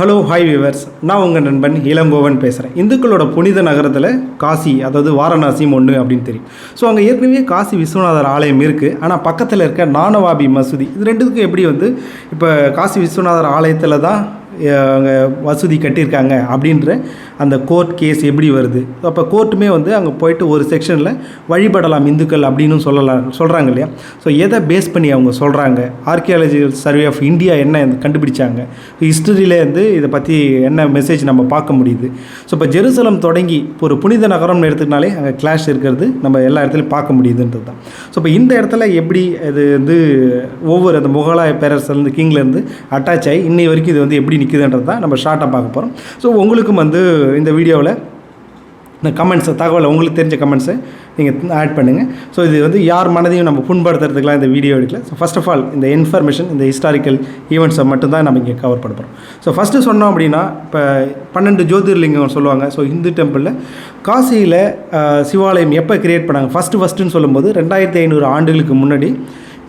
Hello hi viewers நான் உங்கள் நண்பன் இளங்கோவன் பேசுகிறேன் இந்துக்களோட புனித நகரத்தில் காசி அதாவது வாரணாசியும் ஒன்று அப்படின்னு தெரியும். ஸோ அங்கே ஏற்கனவே காசி விஸ்வநாதர் ஆலயம் இருக்குது ஆனால் பக்கத்தில் இருக்க நானவாபி மசூதி இது ரெண்டுத்துக்கும் எப்படி வந்து இப்போ காசி விஸ்வநாதர் ஆலயத்தில் தான் அங்கே வசதி கட்டியிருக்காங்க அப்படின்ற அந்த கோர்ட் கேஸ் எப்படி வருது? அப்போ கோர்ட்டுமே வந்து அங்கே போயிட்டு ஒரு செக்ஷனில் வழிபடலாம் இந்துக்கள் அப்படின்னு சொல்லலாம் சொல்கிறாங்க இல்லையா? ஸோ எதை பேஸ் பண்ணி அவங்க சொல்கிறாங்க ஆர்கியாலஜிக்கல் சர்வே ஆஃப் இந்தியா என்ன கண்டுபிடிச்சாங்க? ஹிஸ்டரியிலேருந்து இதை பற்றி என்ன மெசேஜ் நம்ம பார்க்க முடியுது? ஸோ இப்போ ஜெருசலம் தொடங்கி ஒரு புனித நகரம்னு எடுத்துக்கினாலே அங்கே கிளாஷ் இருக்கிறது நம்ம எல்லா இடத்துலையும் பார்க்க முடியுதுன்றது தான். ஸோ இப்போ இந்த இடத்துல எப்படி இது வந்து ஒவ்வொரு அந்த முகலாய பேரரசுலேருந்து கிங்லேருந்து அட்டாச் ஆகி இன்னை வரைக்கும் இது வந்து எப்படி நிற்குதுன்றது தான் நம்ம ஷார்ட்டாக பார்க்க போகிறோம் ஸோ உங்களுக்கும் வந்து இந்த வீடியோவில் இந்த கமெண்ட்ஸை தகவலை உங்களுக்கு தெரிஞ்ச கமெண்ட்ஸை நீங்கள் ஆட் பண்ணுங்கள் ஸோ இது வந்து யார் மனதையும் நம்ம புண்படுத்துறதுக்குலாம் இந்த வீடியோ எடுக்கல. ஸோ ஃபஸ்ட் ஆஃப் ஆல் இந்த இன்ஃபர்மேஷன் இந்த ஹிஸ்டாரிக்கல் ஈவெண்ட்ஸை மட்டும்தான் நம்ம இங்கே கவர் பண்ண போகிறோம் ஸோ ஃபஸ்ட்டு சொன்னோம் அப்படின்னா இப்போ பன்னெண்டு ஜோதிர்லிங்கம் சொல்லுவாங்க. ஸோ இந்து டெம்பிளில் காசியில் சிவாலயம் எப்போ கிரியேட் பண்ணாங்க? ஃபஸ்ட்டு ஃபஸ்ட்டுன்னு சொல்லும்போது ரெண்டாயிரத்தி ஐநூறு ஆண்டுகளுக்கு முன்னாடி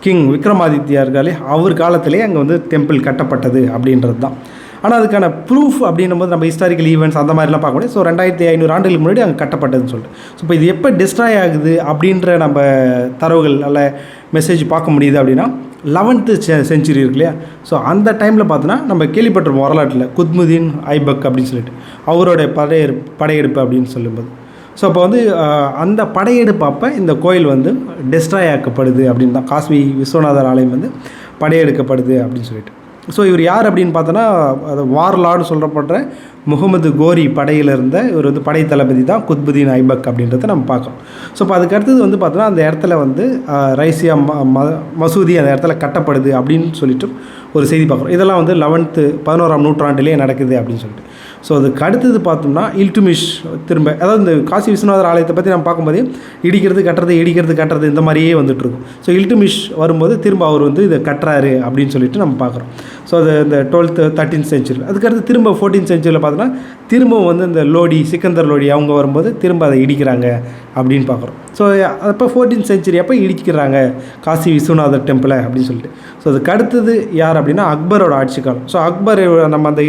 கிங் விக்ரமாதித்யா இருக்காலே அவர் காலத்திலே அங்கே வந்து டெம்பிள் கட்டப்பட்டது அப்படின்றது தான் ஆனால் அதுக்கான ப்ரூஃப் அப்படின்னும் போது நம்ம ஹிஸ்டாரிக்கல் ஈவெண்ட்ஸ் அந்த மாதிரிலாம் பார்க்க முடியாது ஸோ ரெண்டாயிரத்தி ஐநூறு ஆண்டுகளுக்கு முன்னாடி அங்கே கட்டப்பட்டதுன்னு சொல்லிட்டு. ஸோ இப்போ இது எப்போ டிஸ்ட்ராய் ஆகுது அப்படின்ற நம்ம தரவுகள் நல்ல மெசேஜ் பார்க்க முடியுது அப்படின்னா லெவன்த்து செஞ்சுரி இருக்கு இல்லையா? ஸோ அந்த டைமில் பார்த்தோன்னா நம்ம கேள்விப்பட்டிருப்போம் வரலாற்றில் குத்முதீன் ஐபக் அப்படின்னு சொல்லிட்டு. அவரோட படையெடு படையெடுப்பு அப்படின்னு சொல்லும்போது. ஸோ அப்போ வந்து அந்த படையெடுப்பு அப்போ இந்த கோயில் வந்து டெஸ்ட்ராய் ஆக்கப்படுது அப்படின்னு தான். காஸ்மி விஸ்வநாதர் ஆலயம் வந்து படையெடுக்கப்படுது அப்படின்னு சொல்லிட்டு. ஸோ இவர் யார் அப்படின்னு பார்த்தோன்னா அது வார்லார்டு சொல்கிறப்படுற முகமது கோரி படையில் இருந்த இவர் வந்து படை தளபதி தான் குத்புதீன் ஐபக் அப்படின்றத நம்ம பார்க்குறோம் ஸோ இப்போ அதுக்கு அடுத்தது வந்து பார்த்தோன்னா அந்த இடத்துல வந்து ரைசியா ம ம- மசூதி அந்த இடத்துல கட்டப்படுது அப்படின்னு சொல்லிட்டு ஒரு செய்தி பார்க்குறோம். இதெல்லாம் வந்து லெவன்த்து பதினோராம் நூற்றாண்டிலே நடக்குது அப்படின்னு சொல்லிட்டு. ஸோ அதுக்கு அடுத்தது பார்த்தோம்னா இல்டுமிஷ் திரும்ப அதாவது இந்த காசி விஸ்வநாதர் ஆலயத்தை பற்றி நம்ம பார்க்கும்போது இடிக்கிறது கட்டுறது இடிக்கிறது கட்டுறது இந்த மாதிரியே வந்துட்டுருக்கும் ஸோ இல்டுமிஷ் வரும்போது திரும்ப அவர் வந்து இதை கட்டுறாரு அப்படின்னு சொல்லிட்டு நம்ம பார்க்குறோம். ஸோ அது இந்த டுவெல்த்து தேர்ட்டீன் செஞ்சுரி அதுக்கடுத்து திரும்ப ஃபோர்டீன் செஞ்சுரியில் பார்த்தோன்னா திரும்பவும் வந்து இந்த லோடி சிக்கந்தர் லோடி அவங்க வரும்போது திரும்ப அதை இடிக்கிறாங்க. அப்படின்னு பார்க்குறோம். ஸோ அப்போ ஃபோர்டீன் செஞ்சுரி அப்போ இடிக்கிறாங்க. காசி விஸ்வநாதர் டெம்பிளை அப்படின்னு சொல்லிட்டு. ஸோ அதுக்கு அடுத்தது யார் அப்படின்னா அக்பரோட ஆட்சி காலம் ஸோ அக்பர் நம்ம அந்த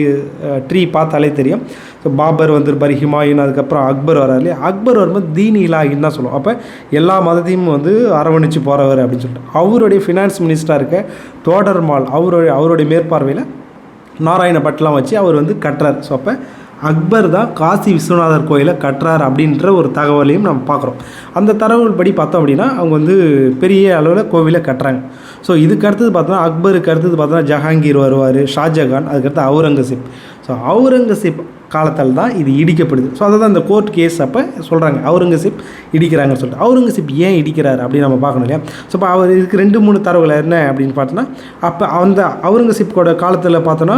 ட்ரீ பார்த்தாலே தெரியும். ஸோ பாபர் வந்திருப்பார் ஹிமாயின் அதுக்கப்புறம் அக்பர் வராரு இல்லையா? அக்பர் வரும்போது தீன் இலாகின்னு தான் சொல்லுவோம். அப்போ எல்லா மதத்தையும் வந்து அரவணைச்சு போகிறவர் அப்படின்னு சொல்லிட்டு. அவருடைய ஃபினான்ஸ் மினிஸ்டராக இருக்க தோடர்மால் அவருடைய அவருடைய மேற்பார்வையில் நாராயண பட்லாம் வச்சு அவர் வந்து கட்டுறார். ஸோ அப்போ அக்பர் தான் காசி விஸ்வநாதர் கோயிலை கட்டுறார் அப்படின்ற ஒரு தகவலையும் நம்ம பார்க்குறோம். அந்த தரவுகள் படி பார்த்தோம் அப்படின்னா அவங்க வந்து பெரிய அளவில் கோவிலை கட்டுறாங்க. ஸோ இதுக்கு அடுத்தது பார்த்தோன்னா அக்பருக்கு அடுத்தது பார்த்தோன்னா ஜஹாங்கீர் வருவார் ஷாஜகான் அதுக்கடுத்து அவுரங்கசீப். ஸோ அவுரங்கசீப் காலத்தால் தான் இது இடிக்கப்படுது. ஸோ அதை தான் இந்த கோர்ட் கேஸ் அப்போ சொல்கிறாங்க அவுரங்கசீப் இடிக்கிறாங்கன்னு சொல்லிட்டு. அவுரங்கசீப் ஏன் இடிக்கிறார் அப்படின்னு நம்ம பார்க்கணும் இல்லையா? ஸோ இப்போ அவர் இதுக்கு ரெண்டு மூணு தரவுகள் என்ன அப்படின்னு பார்த்தோன்னா அப்போ அந்த அவுரங்கசீப்கோட காலத்தில் பார்த்தோன்னா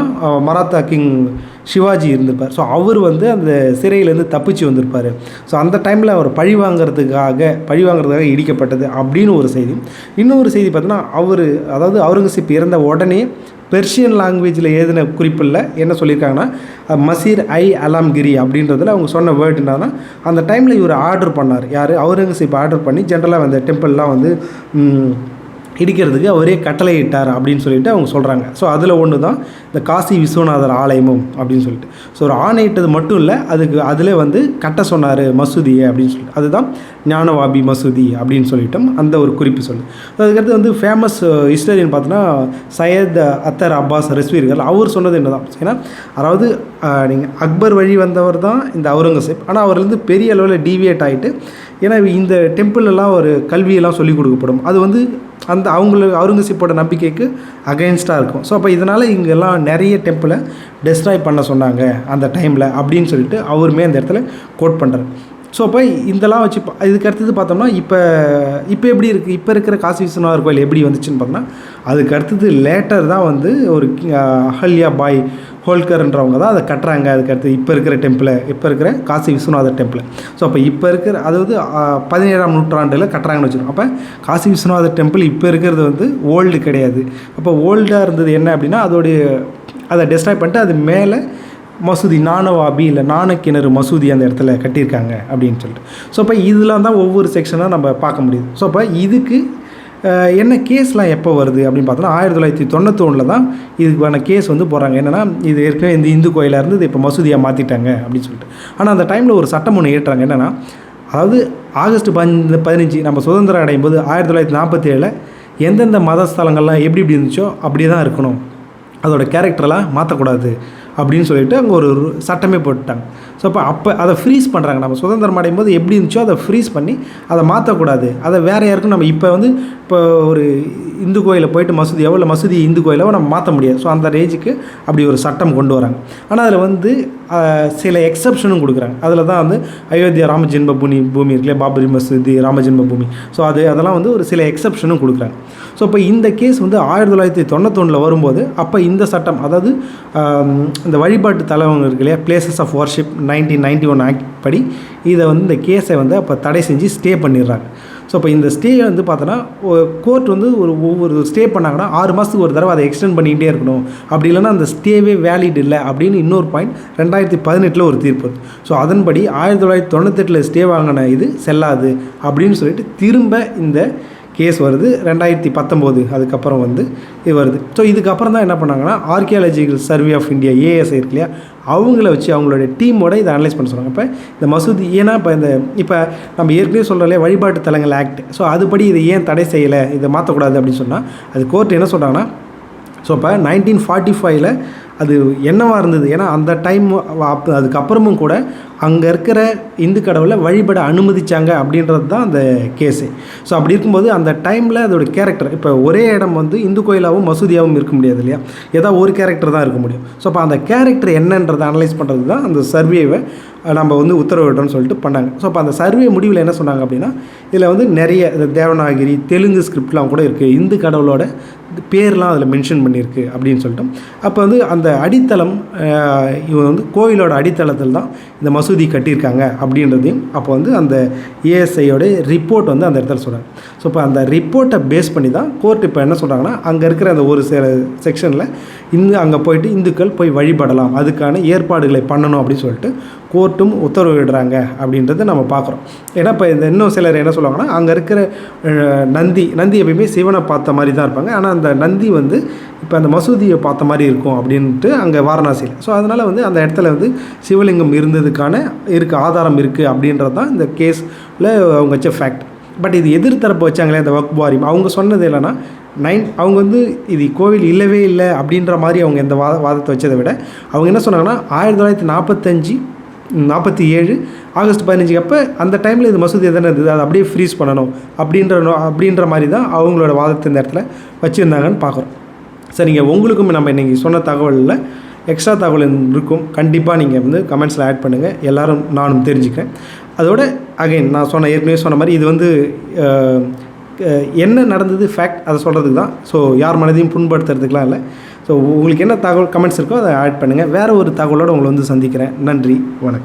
மராத்தா கிங் சிவாஜி இருந்திருப்பார். ஸோ அவர் வந்து அந்த சிறையிலேருந்து தப்பிச்சு வந்திருப்பார். ஸோ அந்த டைமில் அவர் பழி வாங்குறதுக்காக பழி வாங்குறதுக்காக இடிக்கப்பட்டது அப்படின்னு ஒரு செய்தி. இன்னொரு செய்தி பார்த்தோன்னா அவர் அதாவது அவுரங்கசீப் இறந்த உடனே பெர்ஷியன் லாங்குவேஜில் எழுதின குறிப்பில் என்ன சொல்லியிருக்காங்கன்னா மசீர் ஐ அலாம்கிரி அப்படின்றதுல அவங்க சொன்ன வேர்டு என்னன்னா அந்த டைமில் இவர் ஆர்டர் பண்ணார். யார்? அவுரங்கசீப் ஆர்டர் பண்ணி ஜென்ரலாக அந்த டெம்பிள்லாம் வந்து இடிக்கிறதுக்கு அவரே கட்டளையிட்டார் அப்படின்னு சொல்லிட்டு அவங்க சொல்கிறாங்க ஸோ அதில் ஒன்று தான் இந்த காசி விஸ்வநாதர் ஆலயமும் அப்படின்னு சொல்லிட்டு. ஸோ ஒரு ஆணையிட்டது மட்டும் இல்லை அதுக்கு அதில் வந்து கட்ட சொன்னார் மசூதியை அப்படின்னு சொல்லிட்டு. அதுதான் ஞானவாபி மசூதி அப்படின்னு சொல்லிட்டோம் அந்த ஒரு குறிப்பு சொல்லு அதுக்கடுத்து வந்து ஃபேமஸ் ஹிஸ்டரியன் பார்த்தோன்னா சையத் அத்தர் அப்பாஸ் ரஸ்வீர்கள் அவர் சொன்னது என்ன தான் ஏன்னா அதாவது நீங்கள் அக்பர் வழி வந்தவர் தான் இந்த அவுரங்கசீப். ஆனால் அவர்லேருந்து பெரிய அளவில் டீவியேட் ஆகிட்டு ஏன்னா இந்த டெம்பிள் எல்லாம் ஒரு கல்வியெல்லாம் சொல்லிக் கொடுக்கப்படும். அது வந்து அந்த அவங்கள அவுரங்கசீப்போட நம்பிக்கைக்கு அகைன்ஸ்டாக இருக்கும். ஸோ அப்போ இதனால் இங்கெல்லாம் நிறைய டெம்பிளை டெஸ்ட்ராய் பண்ண சொன்னாங்க அந்த டைமில் அப்படின்னு சொல்லிட்டு அவருமே அந்த இடத்துல கோட் பண்ணுறாரு ஸோ அப்போ இதெல்லாம் வச்சு பா- இதுக்கு அடுத்தது பார்த்தோம்னா இப்போ இப்போ எப்படி இருக்குது இப்போ இருக்கிற காசி விஸ்வநாதர் கோயில் எப்படி வந்துச்சுன்னு பார்த்தோம்னா அதுக்கு அடுத்தது லேட்டர் தான் வந்து ஒரு அஹல்யா பாய் ஹோல்கர்ன்றவங்க தான் அதை கட்டுறாங்க. அதுக்கு அடுத்து இப்போ இருக்கிற டெம்பிளை இப்போ இருக்கிற காசி விஸ்வநாதர் டெம்பிளை ஸோ அப்போ இப்போ இருக்கிற அதாவது பதினேழாம் நூற்றாண்டில் கட்டுறாங்கன்னு வச்சுருக்கோம் அப்போ காசி விஸ்வநாதர் டெம்பிள் இப்போ இருக்கிறது வந்து ஓல்டு கிடையாது. அப்போ ஓல்டாக இருந்தது என்ன அப்படின்னா அதோடைய அதை டெஸ்ட்ராய் பண்ணிட்டு அது மேலே மசூதி நானவாபி இல்லை நாணக்கிணறு மசூதி அந்த இடத்துல கட்டியிருக்காங்க அப்படின்னு சொல்லிட்டு. ஸோ அப்போ இதெல்லாம் தான் ஒவ்வொரு செக்ஷனாக நம்ம பார்க்க முடியுது. ஸோ அப்போ இதுக்கு என்ன கேஸ்லாம் எப்போ வருது அப்படின்னு பார்த்தோன்னா ஆயிரத்தி தொள்ளாயிரத்தி தொண்ணூத்தொன்னில் தான் இதுக்கான கேஸ் வந்து போகிறாங்க என்னென்னா இது ஏற்கனவே இந்த இந்து கோயிலாக இருந்து இது இப்போ மசூதியாக மாற்றிட்டாங்க அப்படின்னு சொல்லிட்டு. ஆனால் அந்த டைமில் ஒரு சட்டம் ஒன்று ஏற்றுறாங்க என்னென்னா அதாவது ஆகஸ்ட் பதினஞ்சு பதினஞ்சு நம்ம சுதந்திரம் அடையும் போது ஆயிரத்தி தொள்ளாயிரத்தி நாற்பத்தி ஏழில் எந்தெந்த மத ஸ்தலங்கள்லாம் எப்படி எப்படி இருந்துச்சோ அப்படியே தான் இருக்கணும். அதோட கேரக்டரெலாம் மாற்றக்கூடாது அப்படின்னு சொல்லிட்டு அங்கே ஒரு சட்டமே போட்டுட்டாங்க. ஸோ அப்போ அப்போ அதை ஃப்ரீஸ் பண்ணுறாங்க நம்ம சுதந்திரம் அடையும் போது எப்படி இருந்துச்சோ அதை ஃப்ரீஸ் பண்ணி அதை மாற்றக்கூடாது அதை வேறு யாருக்கும் நம்ம இப்போ வந்து இப்போ ஒரு இந்து கோயிலில் போயிட்டு மசூதி இல்லை மசூதி இந்து கோயிலோ நம்ம மாற்ற முடியாது. ஸோ அந்த ரேஜுக்கு அப்படி ஒரு சட்டம் கொண்டு வராங்க. ஆனால் அதில் வந்து சில எக்ஸப்ஷனும் கொடுக்குறாங்க. அதில் தான் வந்து அயோத்தியா ராமஜென்ம பூமி பூமி இருக்குல்லையா? பாபரி மசூதி ராமஜென்ம பூமி ஸோ அது அதெல்லாம் வந்து ஒரு சில எக்ஸப்ஷனும் கொடுக்குறாங்க. ஸோ இப்போ இந்த கேஸ் வந்து ஆயிரத்தி தொள்ளாயிரத்தி தொண்ணூத்தொன்னில் வரும்போது அப்போ இந்த சட்டம் அதாவது இந்த வழிபாட்டு தலவங்க இருக்கு இல்லையா places of worship nineteen ninety one act படி இதை வந்து இந்த கேஸை வந்து அப்போ தடை செஞ்சு ஸ்டே பண்ணிடுறாங்க. ஸோ இப்போ இந்த ஸ்டே வந்து பார்த்தோன்னா கோர்ட் வந்து ஒரு ஒவ்வொரு ஸ்டே பண்ணாங்கன்னா ஆறு மாதத்துக்கு ஒரு தடவை அதை எக்ஸ்டெண்ட் பண்ணிக்கிட்டே இருக்கணும். அப்படி இல்லைன்னா அந்த ஸ்டேவே வேலிட் இல்லை அப்படின்னு இன்னொரு பாயிண்ட் ரெண்டாயிரத்தி பதினெட்டில் ஒரு தீர்ப்பு ஸோ அதன்படி ஆயிரத்தி தொள்ளாயிரத்தி தொண்ணூத்தெட்டில் ஸ்டே வாங்கின இது செல்லாது அப்படின்னு சொல்லிட்டு திரும்ப இந்த கேஸ் வருது. ரெண்டாயிரத்தி பத்தொம்போது அதுக்கப்புறம் வந்து இது வருது. ஸோ இதுக்கப்புறம் தான் என்ன பண்ணாங்கன்னா archaeological survey of India ASI இருக்கு இல்லையா? அவங்கள வச்சு அவங்களோட டீமோட இதை அனலைஸ் பண்ண சொல்கிறாங்க இப்போ இந்த மசூதி ஏன்னா இப்போ இந்த இப்போ நம்ம ஏற்கனவே சொல்கிறோம்ல வழிபாட்டு தலங்கள் ஆக்ட் ஸோ அதுபடி இதை ஏன் தடை செய்யலை இதை மாற்றக்கூடாது அப்படின்னு சொன்னால் அது கோர்ட் என்ன சொல்கிறாங்கன்னா ஸோ இப்போ நைன்டீன் ஃபார்ட்டி ஃபைவ்ல அது என்னவாக இருந்தது? ஏன்னா அந்த டைம் அதுக்கப்புறமும் கூட அங்கே இருக்கிற இந்து கடவுளை வழிபட அனுமதிச்சாங்க அப்படின்றது தான் அந்த கேஸு. ஸோ அப்படி இருக்கும்போது அந்த டைமில் அதோட கேரக்டர் இப்போ ஒரே இடம் வந்து இந்து கோயிலாகவும் மசூதியாகவும் இருக்க முடியாது இல்லையா? ஏதாவது ஒரு கேரக்டர் தான் இருக்க முடியும். ஸோ அப்போ அந்த கேரக்டர் என்னன்றதை அனலைஸ் பண்ணுறது தான் அந்த சர்வேவை நம்ம வந்து உத்தரவிடணும்னு சொல்லிட்டு பண்ணாங்க. ஸோ அப்போ அந்த சர்வே முடிவில் என்ன சொன்னாங்க அப்படின்னா இதில் வந்து நிறைய தேவநாகிரி தெலுங்கு ஸ்கிரிப்ட்லாம் கூட இருக்குது இந்து கடவுளோட பேர்லாம் அதில் மென்ஷன் பண்ணியிருக்கு அப்படின்னு சொல்லிட்டு அப்போ வந்து அந்த அடித்தளம் இவன் வந்து கோயிலோட அடித்தளத்தில் தான் இந்த மசூதி கட்டியிருக்காங்க அப்படின்றதையும் அப்போ வந்து அந்த ஏஎஸ்ஐயோடைய ரிப்போர்ட் வந்து அந்த இடத்துல சொல்கிறாங்க ஸோ இப்போ அந்த ரிப்போர்ட்டை பேஸ் பண்ணி தான் கோர்ட் இப்போ என்ன சொல்கிறாங்கன்னா அங்கே இருக்கிற அந்த ஒரு சில செக்ஷனில் இந்து அங்கே போயிட்டு இந்துக்கள் போய் வழிபடலாம் அதுக்கான ஏற்பாடுகளை பண்ணணும் அப்படின்னு சொல்லிட்டு கோர்ட்டும் உத்தரவிடுறாங்க அப்படின்றத நம்ம பார்க்குறோம். ஏன்னா இப்போ இந்த இன்னும் சிலர் என்ன சொல்லுவாங்கன்னா அங்கே இருக்கிற நந்தி நந்தி எப்பயுமே சிவனை பார்த்த மாதிரி தான் இருப்பாங்க. ஆனால் அந்த நந்தி வந்து இப்போ அந்த மசூதியை பார்த்த மாதிரி இருக்கும் அப்படின்ட்டு அங்கே வாரணாசியில். ஸோ அதனால் வந்து அந்த இடத்துல வந்து சிவலிங்கம் இருந்ததுக்கான இருக்குது ஆதாரம் இருக்குது அப்படின்றது தான் இந்த கேஸில் அவங்க வச்ச ஃபேக்ட் பட் இது எதிர்த்தரப்பு வச்சாங்களே அந்த வக் வாரியம். அவங்க சொன்னது இல்லைன்னா நைன் அவங்க வந்து இது கோவில் இல்லவே இல்லை அப்படின்ற மாதிரி அவங்க இந்த வாத வாதத்தை வச்சதை விட அவங்க என்ன சொன்னாங்கன்னா ஆயிரத்தி தொள்ளாயிரத்தி நாற்பத்தஞ்சு நாற்பத்தி ஏழு ஆகஸ்ட் பதினஞ்சுக்கு அப்போ அந்த டைமில் இது மசூதி எதனா இருந்தது? அதை அப்படியே ஃப்ரீஸ் பண்ணணும். அப்படின்ற அப்படின்ற மாதிரி தான் அவங்களோட வாதத்தை இந்த இடத்துல வச்சுருந்தாங்கன்னு பார்க்குறோம். சரிங்க உங்களுக்கும் நம்ம இன்றைக்கி சொன்ன தகவலில் எக்ஸ்ட்ரா தகவல் இருக்கும். கண்டிப்பாக நீங்கள் வந்து கமெண்ட்ஸில் ஆட் பண்ணுங்கள் எல்லோரும் நானும் தெரிஞ்சுக்கிறேன். அதோட அகைன் நான் சொன்ன ஏற்கனவே சொன்ன மாதிரி இது வந்து என்ன நடந்தது ஃபேக்ட் அதை சொல்கிறதுக்கு தான். ஸோ யார் மனதையும் புண்படுத்துறதுக்கெலாம் இல்லை. ஸோ உங்களுக்கு என்ன தகவல் கமெண்ட்ஸ் இருக்கோ அதை ஆட் பண்ணுங்கள் வேறு ஒரு தகவலோடு உங்களை வந்து சந்திக்கிறேன். நன்றி வணக்கம்.